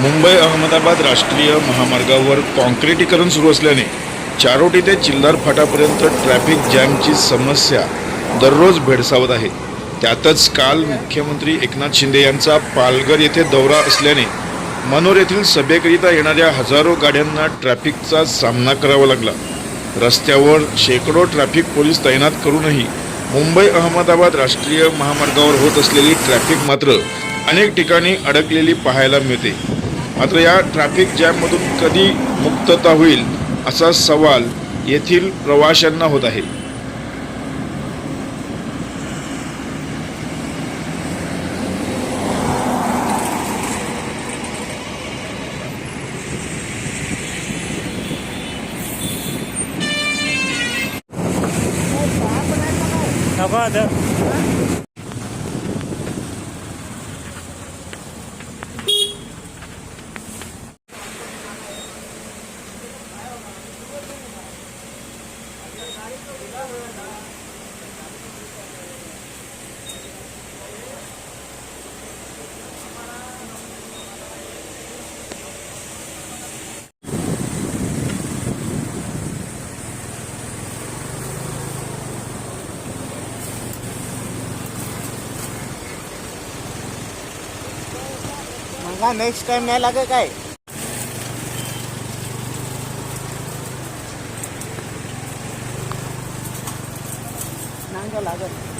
मुंबई अहमदाबाद राष्ट्रीय महामार्गावर काँक्रिटीकरण सुरू असल्याने चारोटी ते चिल्लार फाटापर्यंत ट्रॅफिक जॅमची समस्या दररोज भेडसावत आहे. त्यातच काल मुख्यमंत्री एकनाथ शिंदे यांचा पालघर येथे दौरा असल्याने मनोर येथील सभेकरिता येणाऱ्या हजारो गाड्यांना ट्रॅफिकचा सामना करावा लागला. रस्त्यावर शेकडो ट्रॅफिक पोलीस तैनात करूनही मुंबई अहमदाबाद राष्ट्रीय महामार्गावर होत असलेली ट्रॅफिक मात्र अनेक ठिकाणी अडकलेली पाहायला मिळते. मात्र या ट्रॅफिक जॅममधून कधी मुक्तता होईल असा सवाल येथील प्रवाशांना होत आहे. नेक्स्ट टाइम नाही लागे काय? 两个来个。